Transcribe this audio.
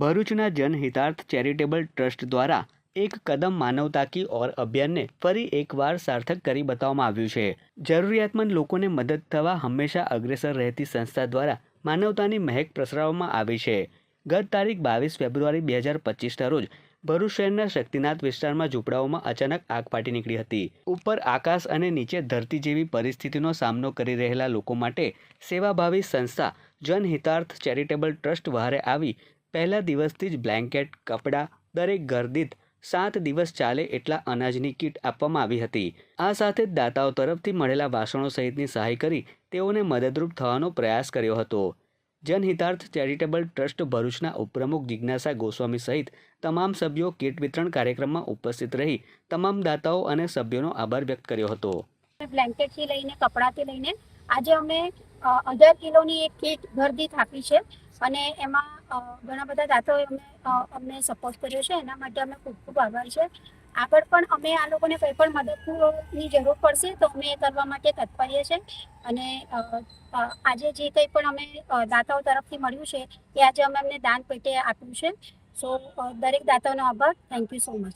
ભરૂચના જનહિતાર્થ charitable trust દ્વારા એક કદમ માનવતા કી ઓર અભિયાનને ફરી એકવાર સાર્થક કરી બતાવવામાં આવ્યું છે. જરૂરિયાતમંદ લોકોને મદદ થવા હંમેશા અગ્રેસર રહેતી સંસ્થા દ્વારા માનવતાની મહેક પ્રસરાવવામાં આવી છે. ગત તારીખ બાવીસ ફેબ્રુઆરી બે હજાર પચીસના રોજ ભરૂચ શહેરના શક્તિનાથ વિસ્તારમાં ઝૂંપડાઓમાં અચાનક આગ ફાટી નીકળી હતી. ઉપર આકાશ અને નીચે ધરતી જેવી પરિસ્થિતિનો સામનો કરી રહેલા લોકો માટે સેવાભાવી સંસ્થા જનહિતાર્થ ચેરિટેબલ ટ્રસ્ટ વહારે આવી પહેલા દિવસથી જ બ્લેન્કેટ, કપડાં, દરેક ઘર દીઠ સાત દિવસ ચાલે એટલા અનાજની કીટ આપવામાં આવી હતી. આ સાથે જ દાતાઓ તરફથી મળેલા વાસણો સહિતની સહાય કરી તેઓને મદદરૂપ થવાનો પ્રયાસ કર્યો હતો. જનહિતાર્થ ચેરિટેબલ ટ્રસ્ટ ભરૂચના ઉપપ્રમુખ જિજ્ઞાસા ગોસ્વામી સહિત તમામ સભ્યો કીટ વિતરણ કાર્યક્રમમાં ઉપસ્થિત રહી તમામ દાતાઓ અને સભ્યોનો આભાર વ્યક્ત કર્યો હતો. બ્લેન્કેટથી લઈને, કપડાથી લઈને આજે અમે અઢાર કિલોની એક કીટ ઘરદીઠ આપી છે અને એમાં ઘણા બધા દાતાઓએ અમને અમને સપોર્ટ કર્યો છે. એના માટે અમે ખૂબ ખૂબ આભાર છે. આગળ પણ અમે આ લોકોને કંઈ પણ મદદની જરૂર પડશે તો અમે એ કરવા માટે તત્પરીએ છે. અને આજે જે કંઈ પણ અમે દાતાઓ તરફથી મળ્યું છે, એ આજે અમે અમને દાન પેટે આપ્યું છે. સો દરેક દાતાઓનો આભાર. Thank you so much